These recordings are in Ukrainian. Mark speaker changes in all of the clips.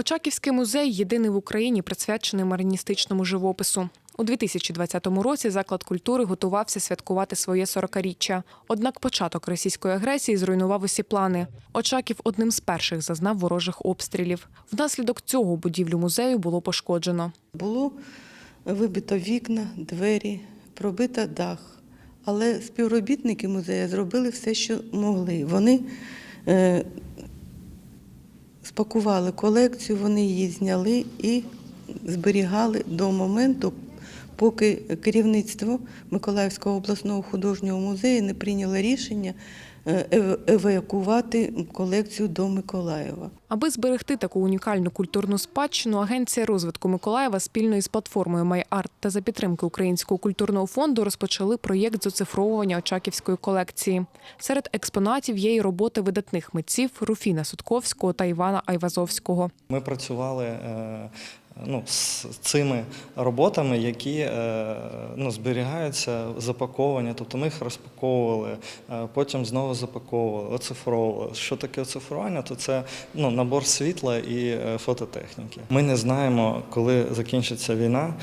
Speaker 1: Очаківський музей єдиний в Україні присвячений мариністичному живопису. У 2020 році заклад культури готувався святкувати своє 40-річчя. Однак початок російської агресії зруйнував усі плани. Очаків одним з перших зазнав ворожих обстрілів. Внаслідок цього будівлю музею було пошкоджено.
Speaker 2: Було вибито вікна, двері, пробито дах. Але співробітники музею зробили все, що могли. Вони спакували колекцію, вони її зняли і зберігали до моменту, поки керівництво Миколаївського обласного художнього музею не прийняло рішення евакувати колекцію до Миколаєва.
Speaker 1: Аби зберегти таку унікальну культурну спадщину, агенція розвитку Миколаєва спільно із платформою MyArt та за підтримки Українського культурного фонду розпочали проєкт з оцифровування Очаківської колекції. Серед експонатів є й роботи видатних митців Руфіна Сутковського та Івана Айвазовського.
Speaker 3: Ми працювали е, ну, з цими роботами, які е, ну, зберігаються запаковані, тобто ми їх розпаковували, е, потім знову запаковували, оцифровували. Що таке оцифрування? То це ну, набор світла і е, фототехніки. Ми не знаємо, коли закінчиться війна,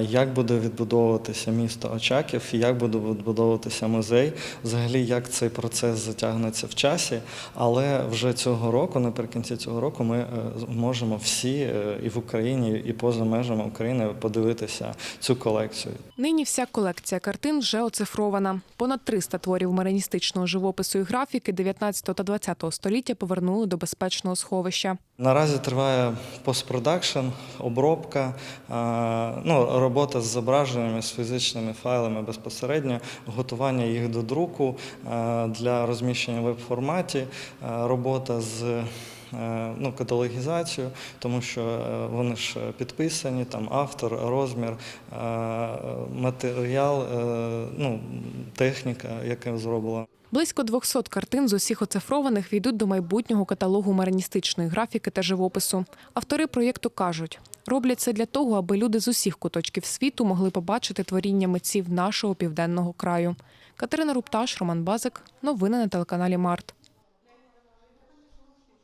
Speaker 3: як буде відбудовуватися місто Очаків, як буде відбудовуватися музей, взагалі як цей процес затягнеться в часі. Але вже цього року, наприкінці цього року, ми можемо всі і в Україні, і поза межами України подивитися цю колекцію.
Speaker 1: Нині вся колекція картин вже оцифрована. Понад 300 творів мариністичного живопису і графіки 19 та 20 століття повернули до безпечного сховища.
Speaker 3: Наразі триває постпродакшн, обробка, ну, робота з зображеннями, з фізичними файлами безпосередньо, готування їх до друку для розміщення в веб-форматі, робота з ну, каталогізацією, тому що е, вони ж підписані, там автор, розмір, е, матеріал, е, ну, техніка, яка зроблена.
Speaker 1: Близько 200 картин з усіх оцифрованих війдуть до майбутнього каталогу мариністичної графіки та живопису. Автори проєкту кажуть, роблять це для того, аби люди з усіх куточків світу могли побачити творіння митців нашого південного краю. Катерина Рупташ, Роман Базик. Новини на телеканалі Март.